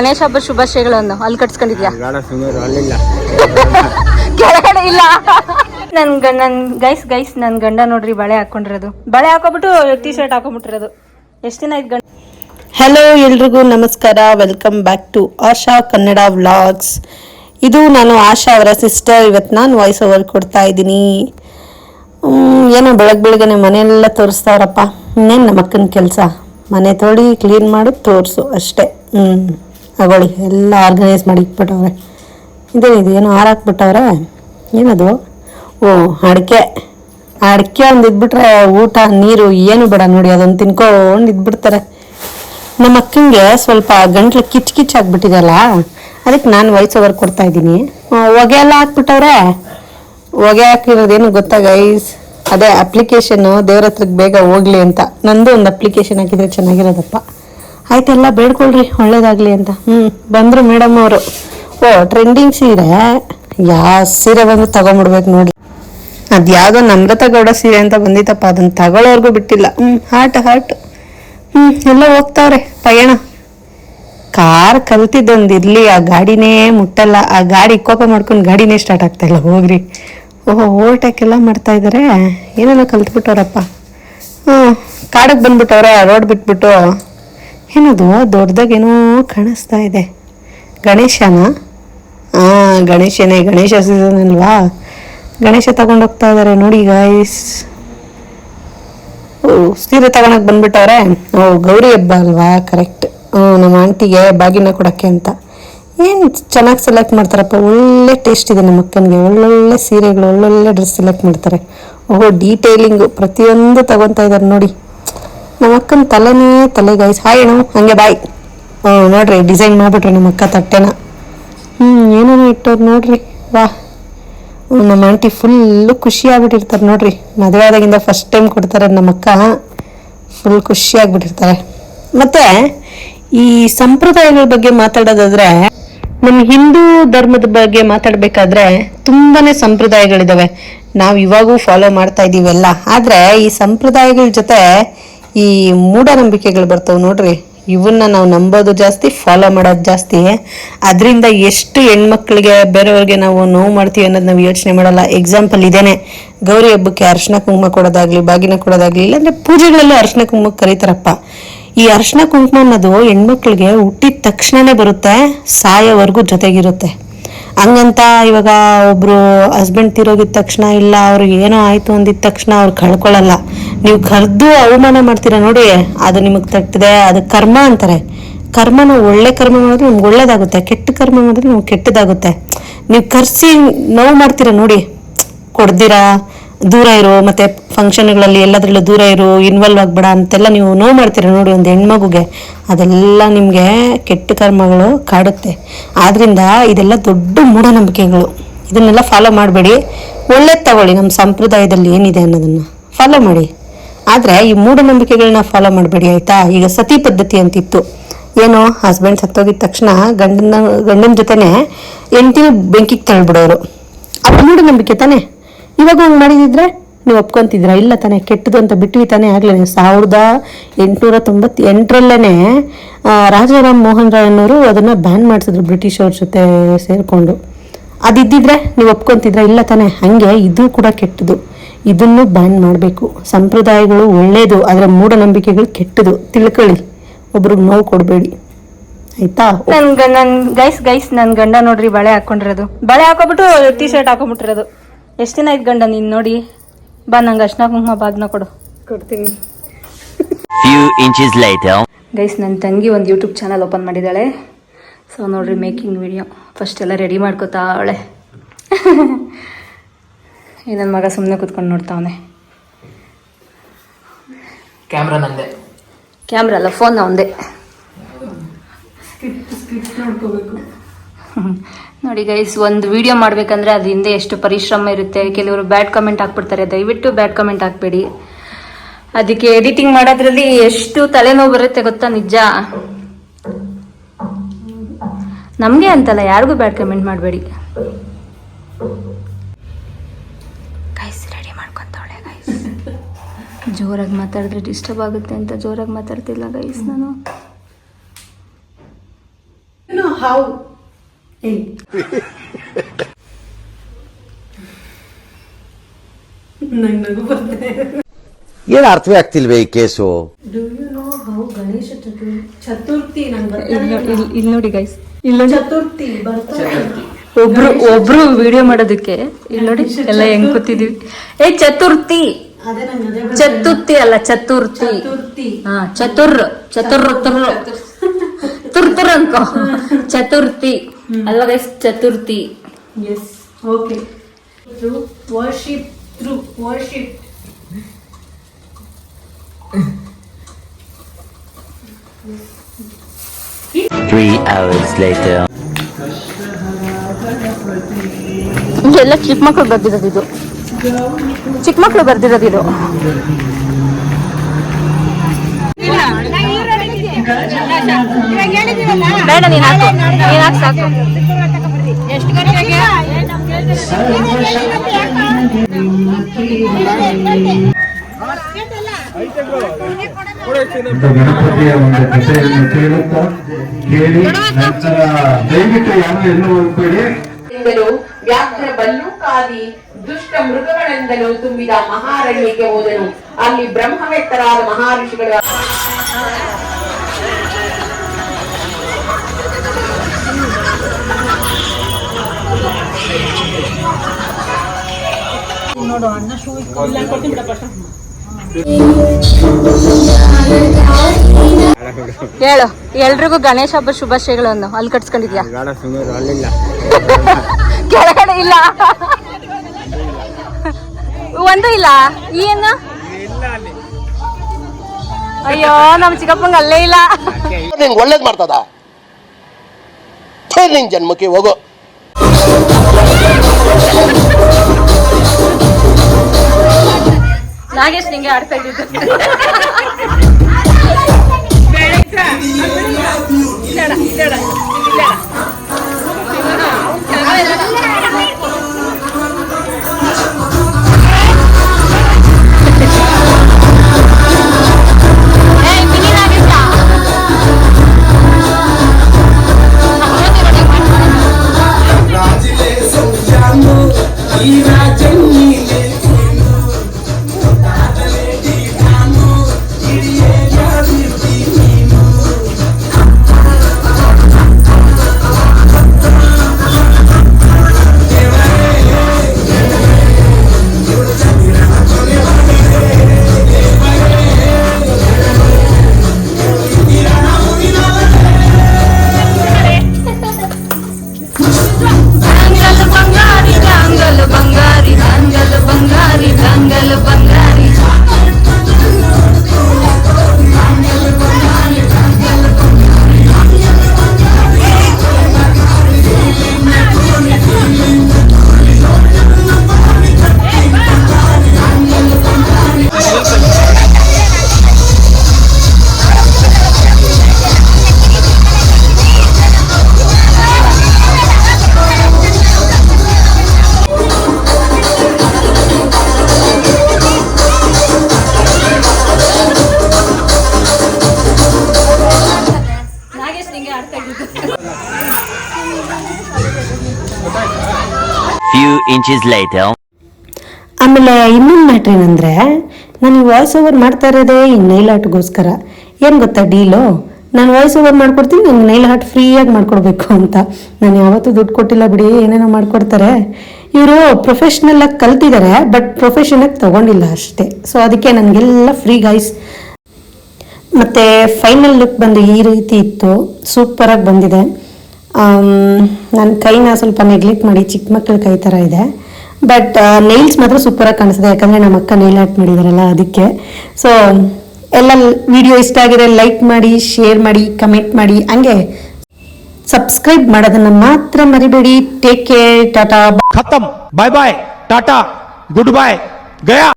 ಗಣೇಶ ಹಬ್ಬ ಶುಭಾಶಯಗಳನ್ನು ಅಲ್ಲಿ ಕಟ್ಸ್ಕೊಂಡಿದ್ಯಾ? ಕೆಳಗಡೆ ಇಲ್ಲ. ನನ್ ಗಂಡ ನನ್ ಗೈಸ್ ಗೈಸ್ ನನ್ ಗಂಡ ನೋಡ್ರಿ ಬಳೆ ಹಾಕೊಂಡಿರೋದು. ಬಳೆ ಹಾಕೊಬಿಟ್ಟು ಟಿ ಶರ್ಟ್ ಹಾಕೊಂಡ್ಬಿಟ್ಟಿರೋದು. ಎಷ್ಟು ದಿನ ಆಯ್ತು ಗಂಡ? ಹಲೋ ಎಲ್ರಿಗೂ ನಮಸ್ಕಾರ. Welcome back to Asha Kannada vlogs ಇದು ನಾನು ಆಶಾ ಅವರ ಸಿಸ್ಟರ್ ಇವತ್ತು ನಾನು ವಾಯ್ಸ್ ಓವರ್ ಕೊಡ್ತಾ ಇದ್ದೀನಿ. ಏನೋ ಬೆಳಗ್ಗೆ ಬೆಳಗ್ಗೆನೆ ಮನೆಯೆಲ್ಲ ತೋರಿಸ್ತಾರಪ್ಪ ಇನ್ನೇನು ನಮ್ಮ ಅಕ್ಕನ ಕೆಲಸ? ಮನೆ ತೋಡಿ ಕ್ಲೀನ್ ಮಾಡಿ ತೋರಿಸು ಅಷ್ಟೇ. ಹ್ಞೂ ತಗೊಳ್ಳಿ. ಎಲ್ಲ ಆರ್ಗನೈಸ್ ಮಾಡಿ ಇಟ್ಬಿಟ್ಟವ್ರೆ. ಇದೇನಿದು ಏನೋ ಹಾರಾಕ್ಬಿಟ್ಟವ್ರೆ ಏನದು? ಓ, ಅಡಿಕೆ. ಅಡಿಕೆ ಒಂದು ಇದ್ಬಿಟ್ರೆ ಊಟ, ನೀರು, ಏನು ಬೇಡ ನೋಡಿ, ಅದೊಂದು ತಿನ್ಕೊಂಡು ಇದ್ಬಿಡ್ತಾರೆ. ನಮ್ಮ ಅಕ್ಕಂಗೆ ಸ್ವಲ್ಪ ಗಂಟ್ಲು ಕಿಚ್ ಕಿಚ್ ಆಗ್ಬಿಟ್ಟಿದಲ್ಲ ಅದಕ್ಕೆ ನಾನು ವಾಯ್ಸ್ ಓವರ್ ಕೊಡ್ತಾ ಇದ್ದೀನಿ. ಹೊಗೆ ಎಲ್ಲ ಹಾಕ್ಬಿಟ್ಟವ್ರೆ? ಹೊಗೆ ಹಾಕಿರೋದೇನು ಗೊತ್ತಾ ಗೈಸ್ ಅದೇ ಅಪ್ಲಿಕೇಶನ್ ದೇವ್ರ ಹತ್ರಕ್ಕೆ ಬೇಗ ಹೋಗ್ಲಿ ಅಂತ. ನಂದು ಒಂದು ಅಪ್ಲಿಕೇಶನ್ ಹಾಕಿದ್ರೆ ಚೆನ್ನಾಗಿರೋದಪ್ಪ. ಆಯ್ತೆಲ್ಲ ಬೇಡ್ಕೊಳ್ರಿ, ಒಳ್ಳೇದಾಗ್ಲಿ ಅಂತ. ಹ್ಮ್, ಬಂದ್ರು ಮೇಡಮ್ ಅವರು. ಓ ಟ್ರೆಂಡಿಂಗ್ ಸೀರೆ? ಯಾವ ಸೀರೆ ಬಂದು ತಗೊಂಬಿಡ್ಬೇಕು ನೋಡಿ. ಅದ್ಯಾವುದೋ ನಮ್ರತ ಗೌಡ ಸೀರೆ ಅಂತ ಬಂದಿತ್ತಪ್ಪ ಅದನ್ನ ತಗೊಳ್ಳೋರ್ಗು ಬಿಟ್ಟಿಲ್ಲ. ಹ್ಮ್ ಹಾಟ್ ಹಾಟ್ ಹ್ಮ್, ಎಲ್ಲ ಹೋಗ್ತಾವ್ರೆ. ಪಯಣ. ಕಾರ್ ಕಲ್ತಿದ್ದೊಂದು ಇರ್ಲಿ, ಆ ಗಾಡಿನೇ ಮುಟ್ಟಲ್ಲ. ಆ ಗಾಡಿ ಕೋಪ ಮಾಡ್ಕೊಂಡು ಗಾಡಿನೇ ಸ್ಟಾರ್ಟ್ ಆಗ್ತಾ ಇಲ್ಲ, ಹೋಗ್ರಿ. ಓಹೋ ಓವರ್ಟೇಕ್ ಎಲ್ಲ ಮಾಡ್ತಾ ಇದಾರೆ. ಏನೇನೋ ಕಲ್ತ್ಬಿಟ್ಟವ್ರಪ್ಪ? ಹ್ಮ್ ಕಾಡಕ್ಕೆ ಬಂದ್ಬಿಟ್ಟವ್ರೆ ರೋಡ್ ಬಿಟ್ಬಿಟ್ಟು. ಏನದು? ದೊಡ್ಡದಾಗೇನೋ ಕಾಣಿಸ್ತಾ ಇದೆ. ಗಣೇಶನ? ಹಾಂ ಗಣೇಶನೇ, ಗಣೇಶ ಸೀಸನ್ ಅಲ್ವಾ ಗಣೇಶ ತಗೊಂಡೋಗ್ತಾ ಇದ್ದಾರೆ ನೋಡಿ ಗಾಯ್ಸ್ ಓ, ಸೀರೆ ತಗೊಳಕ್ ಬಂದ್ಬಿಟ್ಟವ್ರೆ? ಓ, ಗೌರಿ ಹಬ್ಬ ಅಲ್ವಾ? ಕರೆಕ್ಟ್ ಹ್ಞೂ ನಮ್ಮ ಆಂಟಿಗೆ ಬಾಗಿನ ಕೊಡೋಕ್ಕೆ ಅಂತ. ಏನು ಚೆನ್ನಾಗಿ ಸೆಲೆಕ್ಟ್ ಮಾಡ್ತಾರಪ್ಪ? ಒಳ್ಳೆ ಟೇಸ್ಟ್ ಇದೆ ನಮ್ಮ ಅಕ್ಕನಿಗೆ. ಒಳ್ಳೊಳ್ಳೆ ಸೀರೆಗಳು, ಒಳ್ಳೊಳ್ಳೆ ಡ್ರೆಸ್ ಸೆಲೆಕ್ಟ್ ಮಾಡ್ತಾರೆ. ಓಹೋ ಡೀಟೇಲಿಂಗು ಪ್ರತಿಯೊಂದು ತಗೊತಾ ಇದ್ದಾರೆ ನೋಡಿ. ನಮ್ಮ ಅಕ್ಕನ ತಲೆನೇ ತಲೆ ಗೈಸ್ ಹಾಯ್ ಅಣ್ಣ. ಹಂಗೆ ಬಾಯ್ ಹ್ಞೂ ನೋಡ್ರಿ ಡಿಸೈನ್ ಮಾಡ್ಬಿಟ್ರಿ ನಮ್ಮ ಅಕ್ಕ ತಟ್ಟೆನ. ಹ್ಞೂ ಏನೇನೋ ಇಟ್ಟವ್ರು ನೋಡ್ರಿ. ವಾ. ನಮ್ಮ ಆಂಟಿ ಫುಲ್ಲು ಖುಷಿ ಆಗ್ಬಿಟ್ಟಿರ್ತಾರೆ ನೋಡ್ರಿ. ಮದುವೆ ಆದಾಗಿಂದ ಫಸ್ಟ್ ಟೈಮ್ ಕೊಡ್ತಾರೆ ನಮ್ಮ ಅಕ್ಕ. ಫುಲ್ ಖುಷಿ ಆಗ್ಬಿಟ್ಟಿರ್ತಾರೆ ಮತ್ತೆ, ಈ ಸಂಪ್ರದಾಯಗಳ ಬಗ್ಗೆ ಮಾತಾಡೋದಾದ್ರೆ, ನಮ್ಮ ಹಿಂದೂ ಧರ್ಮದ ಬಗ್ಗೆ ಮಾತಾಡಬೇಕಾದ್ರೆ ತುಂಬಾನೇ ಸಂಪ್ರದಾಯಗಳಿದಾವೆ. ನಾವು ಇವಾಗೂ ಫಾಲೋ ಮಾಡ್ತಾ ಇದ್ದೀವಿ ಎಲ್ಲ ಆದರೆ ಈ ಸಂಪ್ರದಾಯಗಳ ಜೊತೆ ಈ ಮೂಢನಂಬಿಕೆಗಳು ಬರ್ತವೆ ನೋಡ್ರಿ. ಇವನ್ನ ನಾವು ನಂಬೋದು ಜಾಸ್ತಿ ಫಾಲೋ ಮಾಡೋದು ಜಾಸ್ತಿ. ಅದರಿಂದ ಎಷ್ಟು ಹೆಣ್ಮಕ್ಳಿಗೆ, ಬೇರೆಯವ್ರಿಗೆ ನಾವು ನೋವು ಮಾಡ್ತೀವಿ ಅನ್ನೋದು ನಾವು ಯೋಚನೆ ಮಾಡಲ್ಲ. ಎಕ್ಸಾಂಪಲ್ ಇದೇನೆ. ಗೌರಿ ಹಬ್ಬಕ್ಕೆ ಅರ್ಶಿನ ಕುಂಕುಮ ಕೊಡೋದಾಗ್ಲಿ, ಬಾಗಿನ ಕೊಡೋದಾಗ್ಲಿ, ಇಲ್ಲಾಂದ್ರೆ ಪೂಜೆಗಳಲ್ಲೂ ಅರ್ಶಿನ ಕುಂಕುಮ ಕರೀತಾರಪ್ಪ. ಈ ಅರ್ಶಿನ ಕುಂಕುಮ ಅನ್ನೋದು ಹೆಣ್ಮಕ್ಳಿಗೆ ಹುಟ್ಟಿದ ತಕ್ಷಣನೇ ಬರುತ್ತೆ, ಸಾಯೋವರೆಗೂ ಜೊತೆಗಿರುತ್ತೆ. ಹಂಗಂತ ಇವಾಗ ಒಬ್ರು ಹಸ್ಬೆಂಡ್ ತಿರೋಗಿದ ತಕ್ಷಣ, ಇಲ್ಲ ಅವ್ರಿಗೆ ಏನೋ ಆಯಿತು ಅಂದಿದ ತಕ್ಷಣ ಅವ್ರು ಕಳ್ಕೊಳ್ಳಲ್ಲ ನೀವು ಕರೆದು ಅವಮಾನ ಮಾಡ್ತೀರಾ ನೋಡಿ, ಅದು ನಿಮಗೆ ತಟ್ಟಿದೆ ಅದು ಕರ್ಮ ಅಂತಾರೆ. ಕರ್ಮನ ಒಳ್ಳೆ ಕರ್ಮ ಮಾಡಿದ್ರೆ ನಿಮ್ಗೆ ಒಳ್ಳೇದಾಗುತ್ತೆ, ಕೆಟ್ಟ ಕರ್ಮ ಮಾಡಿದ್ರೆ ನಿಮ್ಗೆ ಕೆಟ್ಟದಾಗುತ್ತೆ. ನೀವು ಕರ್ಸಿ ನೋವು ಮಾಡ್ತೀರಾ ನೋಡಿ, ಕೊಡ್ದಿರಾ, ದೂರ ಇರು, ಮತ್ತೆ ಫಂಕ್ಷನ್ಗಳಲ್ಲಿ ಎಲ್ಲದ್ರಲ್ಲೂ ದೂರ ಇರು ಇನ್ವಾಲ್ವ್ ಆಗ್ಬೇಡ ಅಂತೆಲ್ಲ ನೀವು ನೋವು ಮಾಡ್ತೀರಾ ನೋಡಿ ಒಂದು ಹೆಣ್ಮಗುಗೆ. ಅದೆಲ್ಲ ನಿಮಗೆ ಕೆಟ್ಟ ಕರ್ಮಗಳು ಕಾಡುತ್ತೆ. ಆದ್ರಿಂದ ಇದೆಲ್ಲ ದೊಡ್ಡ ಮೂಢನಂಬಿಕೆಗಳು. ಇದನ್ನೆಲ್ಲ ಫಾಲೋ ಮಾಡಬೇಡಿ. ಒಳ್ಳೇದು ತಗೊಳ್ಳಿ ನಮ್ಮ ಸಂಪ್ರದಾಯದಲ್ಲಿ ಏನಿದೆ ಅನ್ನೋದನ್ನು. ಫಾಲೋ ಮಾಡಿ. ಆದರೆ ಈ ಮೂಢನಂಬಿಕೆಗಳನ್ನ ಫಾಲೋ ಮಾಡಬೇಡಿ, ಆಯಿತಾ? ಈಗ ಸತಿ ಪದ್ಧತಿ ಅಂತಿತ್ತು. ಏನು ಹಸ್ಬೆಂಡ್ ಸತ್ತೋಗಿದ ತಕ್ಷಣ ಗಂಡನ ಗಂಡನ ಜೊತೆನೆ ಎಂಟಿನ ಬೆಂಕಿಗೆ ತಳ್ಬಿಡೋರು. ಅದು ಮೂಢನಂಬಿಕೆ ತಾನೇ? ಇವಾಗ ಹಂಗೆ ಮಾಡಿದಿದ್ರೆ ನೀವು ಒಪ್ಕೊಂತಿದ್ರ ಇಲ್ಲ ತಾನೆ ಕೆಟ್ಟದು ಅಂತ ಬಿಟ್ವಿ ತಾನೇ ಆಗ್ಲೇ ಸಾವಿರದ ಎಂಟುನೂರ ತೊಂಬತ್ ಎಂಟರಲ್ಲೇ ರಾಜಾರಾಮ್ ಮೋಹನ್ ರಾಯ್ ಅನ್ನೋರು ಅದನ್ನ ಬ್ಯಾನ್ ಮಾಡಿಸಿದ್ರು ಬ್ರಿಟಿಷ್ ಅವ್ರ ಜೊತೆ ಸೇರ್ಕೊಂಡು. ಅದಿದ್ದಿದ್ರೆ ನೀವು ಒಪ್ಕೊಂತಿದ್ರ ಇಲ್ಲ ತಾನೆ. ಹಂಗೆ, ಇದು ಕೂಡ ಕೆಟ್ಟದು ಇದನ್ನು ಬ್ಯಾನ್ ಮಾಡಬೇಕು. ಸಂಪ್ರದಾಯಗಳು ಒಳ್ಳೆಯದು ಆದರೆ ಮೂಢನಂಬಿಕೆಗಳು ಕೆಟ್ಟದು. ತಿಳ್ಕೊಳ್ಳಿ. ಒಬ್ರಿಗೆ ನೋವು ಕೊಡಬೇಡಿ. ಆಯ್ತಾ? ನನ್ ನನ್ ಗೈಸ್ ಗೈಸ್ ನನ್ ಗಂಡ ನೋಡ್ರಿ ಬಳೆ ಹಾಕೊಂಡಿರೋದು. ಬಳೆ ಹಾಕೊಬಿಟ್ಟು ಟಿ ಶರ್ಟ್ ಹಾಕೊಂಡ್ಬಿಟ್ಟಿರೋದು. ಎಷ್ಟು ದಿನ ಆಯ್ತು ಗಂಡ ನೀನ್ ನೋಡಿ? ಬಾ ನಂಗೆ ಅರ್ಶಿನ ಕುಂಕುಮ ಬಾಗ್ನ ಕೊಡು. ಕೊಡ್ತೀನಿ. ಗೈಸ್ ನನ್ನ ತಂಗಿ ಒಂದು ಯೂಟ್ಯೂಬ್ ಚಾನಲ್ ಓಪನ್ ಮಾಡಿದ್ದಾಳೆ ಸೊ ನೋಡ್ರಿ ಮೇಕಿಂಗ್ ವಿಡಿಯೋ ಫಸ್ಟ್ ಎಲ್ಲ ರೆಡಿ ಮಾಡ್ಕೋತಾ ಅವಳೆ ಈ ನನ್ನ ಮಗ ಸುಮ್ಮನೆ ಕೂತ್ಕೊಂಡು ನೋಡ್ತಾವನೆ. ಕ್ಯಾಮ್ರಾ ನಂದೆ. ಕ್ಯಾಮ್ರಾ ಅಲ್ಲ ಫೋನ್ ಒಂದೇ. ನೋಡಿ ಗೈಸ್ ಒಂದು ವಿಡಿಯೋ ಮಾಡಬೇಕಂದ್ರೆ ಅದು ಹಿಂದೆ ಎಷ್ಟು ಪರಿಶ್ರಮ ಇರುತ್ತೆ. ಕೆಲವರು ಬ್ಯಾಡ್ ಕಮೆಂಟ್ ಹಾಕ್ಬಿಡ್ತಾರೆ. ದಯವಿಟ್ಟು ಬ್ಯಾಡ್ ಕಮೆಂಟ್ ಹಾಕ್ಬೇಡಿ. ಅದಕ್ಕೆ ಎಡಿಟಿಂಗ್ ಮಾಡೋದ್ರಲ್ಲಿ ಎಷ್ಟು ತಲೆನೋವು ಬರುತ್ತೆ ಗೊತ್ತಾ ನಿಜ? ನಮಗೆ ಅಂತಲ್ಲ ಯಾರಿಗೂ ಬ್ಯಾಡ್ ಕಮೆಂಟ್ ಮಾಡಬೇಡಿ ಗೈಸ್ ರೆಡಿ ಮಾಡ್ಕೊಂತವಳೆ ಗೈಸ್ ಜೋರಾಗಿ ಮಾತಾಡಿದ್ರೆ ಡಿಸ್ಟರ್ಬ್ ಆಗುತ್ತೆ ಅಂತ ಜೋರಾಗಿ ಮಾತಾಡ್ತಿಲ್ಲ ಗೈಸ್ ನಾನು. ಹೌ ಏನ್ ಅರ್ಥವೇ ಆಗ್ತಿಲ್ವೇ ಈ case? Do you know how Ganesha Chaturthi Chaturthi ನಂಗೆ ಇಲ್ಲಿ. ನೋಡಿ ಗೈಸ್ ಇಲ್ಲ ಚತುರ್ಥಿ ಒಬ್ರು ಒಬ್ರು ವಿಡಿಯೋ ಮಾಡೋದಕ್ಕೆ ಇಲ್ಲಿ ನೋಡಿ ಎಲ್ಲ ಹೆಂಗ್ ಕೂತಿದೀವಿ. ಏ ಚತುರ್ಥಿ ಚತುರ್ಥಿ ಅಲ್ಲ ಚತುರ್ಥಿ. ಚತುರ್ಥಿ. ಹಾ ಚತುರ್ ಚತುರ್ ತುರ್ ತುರ್ ತುರ್ ಅನ್ಕೋ ಚತುರ್ಥಿ. ಅಲ್ವಾ guys Chaturthi? Yes okay worship through worship Three hours later. ಎಲ್ಲ ಚಿಕ್ಕ ಮಕ್ಕಳು ಬರ್ದಿರೋದು ಇದು. ಚಿಕ್ಕ ಮಕ್ಕಳು ಬರ್ದಿರೋದು ಇದು. ಬೇಡ ನೀನ್ ಹಾಕು. ನೀನ್ ಹಾಕ್ ಸಾಕು. ಗಣಪತಿಯ ಒಂದು ಕಥೆಯನ್ನು ಕೇಳುತ್ತಾ ಕೇಳಿ ನಂತರ ದಯವಿಟ್ಟು ಯಾರು ಎಲ್ಲೂ ಹೋಗ್ಬೇಡಿ. ವ್ಯಾಘ್ರ ಬಲ್ಲೂಕಾದಿ ದುಷ್ಟ ಮೃಗಗಳೆಂದಲೂ ತುಂಬಿದ ಮಹಾರಣ್ಯಕ್ಕೆ ಹೋದನು. ಅಲ್ಲಿ ಬ್ರಹ್ಮವೆತ್ತರಾದ ಮಹರ್ಷಿಗಳು ಹೇಳು ಎಲ್ರಿಗೂ ಗಣೇಶ ಹಬ್ಬ ಶುಭಾಶಯಗಳನ್ನು ಅಲ್ಲಿ ಕಟ್ಸ್ಕೊಂಡಿದ್ಯಾ? ಕೆಳಗಡೆ ಇಲ್ಲ. ಒಂದು ಇಲ್ಲ. ಏನು ಅಯ್ಯೋ ನಮ್ ಚಿಕ್ಕಪ್ಪಂಗ ಅಲ್ಲೇ ಇಲ್ಲ. ನಿಂಗೆ ಒಳ್ಳೇದು ಮಾಡ್ತದ? ನಿನ್ ಜನ್ಮಕ್ಕೆ ಹೋಗು. ನಾಗೇಶ್ ನಿಂಗೆ ಆಡ್ತಾ ಇದ್ದಿದ್ದು. ಏಯ್, ಆಡ್ತಾ ಇದ್ದಿದ್ದು inches later. ಆಮೇಲೆ ಇನ್ನೊಂದು ಮ್ಯಾಟ್ರ್ ಏನಂದರೆ ನಾನು ವಾಯ್ಸ್ ಓವರ್ ಮಾಡ್ತಾ ಇರೋದೇ ಈ ನೈಲ್ ಆರ್ಟ್ಗೋಸ್ಕರ ಏನು ಗೊತ್ತಾ ಡೀಲು ನಾನು ವಾಯ್ಸ್ ಓವರ್ ಮಾಡ್ಕೊಡ್ತೀನಿ ನಂಗೆ ನೈಲ್ ಆರ್ಟ್ ಫ್ರೀಯಾಗಿ ಮಾಡ್ಕೊಡ್ಬೇಕು ಅಂತ. ನಾನು ಯಾವತ್ತೂ ದುಡ್ಡು ಕೊಟ್ಟಿಲ್ಲ ಬಿಡಿ ಏನೇನೋ ಮಾಡ್ಕೊಡ್ತಾರೆ. ಇವರು ಪ್ರೊಫೆಷ್ನಲ್ಲಾಗಿ ಕಲ್ತಿದ್ದಾರೆ ಬಟ್ ಪ್ರೊಫೆಷನಾಗಿ ತೊಗೊಂಡಿಲ್ಲ ಅಷ್ಟೇ. ಸೊ ಅದಕ್ಕೆ ನನಗೆಲ್ಲ ಫ್ರೀ ಗೈಸ್ ಮತ್ತು ಫೈನಲ್ ಲುಕ್ ಬಂದು ಈ ರೀತಿ ಇತ್ತು. ಸೂಪರಾಗಿ ಬಂದಿದೆ. ನನ್ನ ಕೈನ ಸ್ವಲ್ಪ ನೆಗ್ಲೆಕ್ಟ್ ಮಾಡಿ ಚಿಕ್ಕ ಮಕ್ಕಳ ಕೈ ಥರ ಇದೆ. ಬಟ್ ನೈಲ್ಸ್ ಮಾತ್ರ ಸೂಪರಾಗಿ ಕಾಣಿಸ್ತದೆ. ಯಾಕಂದರೆ ನಮ್ಮ ಅಕ್ಕ ನೈಲ್ ಆರ್ಟ್ ಮಾಡಿದಾರಲ್ಲ ಅದಕ್ಕೆ. ಸೊ ಎಲ್ಲ ವಿಡಿಯೋ ಇಷ್ಟ ಆಗಿದೆ ಲೈಕ್ ಮಾಡಿ ಶೇರ್ ಮಾಡಿ ಕಮೆಂಟ್ ಮಾಡಿ, ಹಂಗೆ ಸಬ್ಸ್ಕ್ರೈಬ್ ಮಾಡೋದನ್ನ ಮಾತ್ರ ಮರಿಬೇಡಿ. Take care tata ಖತಮ್ bye bye tata good bye Gaya